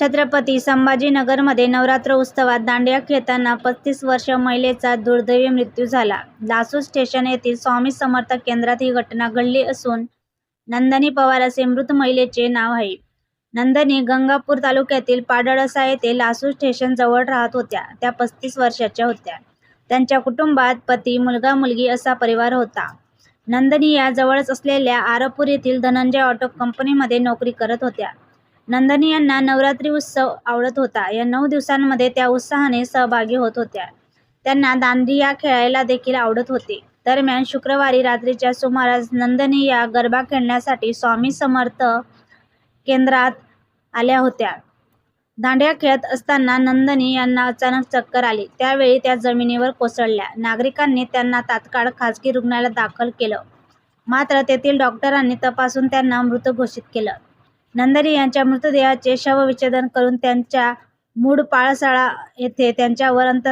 छत्रपती संभाजीनगरमध्ये नवरात्र उत्सवात दांडिया खेळताना पस्तीस वर्ष महिलेचा दुर्दैवी मृत्यू झाला. लासू स्टेशन येथील स्वामी समर्थ केंद्रात ही घटना घडली असून नंदनी पवार असे मृत महिलेचे नाव आहे. नंदिनी गंगापूर तालुक्यातील पाडळसा येथे लासू स्टेशन जवळ राहत होत्या. त्या पस्तीस वर्षाच्या होत्या. त्यांच्या कुटुंबात पती, मुलगा मुलगी असा परिवार होता. नंदिनी या जवळच असलेल्या आरपूर येथील धनंजय ऑटो कंपनीमध्ये नोकरी करत होत्या. नंदनी यांना नवरात्री उत्सव आवडत होता. या नऊ दिवसांमध्ये त्या उत्साहाने सहभागी होत होत्या. त्यांना दांडिया खेळायला देखील आवडत होते. दरम्यान शुक्रवारी रात्रीच्या सुमारास नंदिनी या गरबा खेळण्यासाठी स्वामी समर्थ केंद्रात आल्या होत्या. दांडिया खेळत असताना नंदिनी यांना अचानक चक्कर आली. त्यावेळी त्या जमिनीवर कोसळल्या. नागरिकांनी त्यांना तात्काळ खासगी रुग्णालयात दाखल केलं. मात्र तेथील डॉक्टरांनी तपासून त्यांना मृत घोषित केलं. नंदिनी यांच्या मृतदेहाचे शवविच्छेदन करून त्यांच्या मूळ पाळसाळा येथे त्यांच्यावर अंत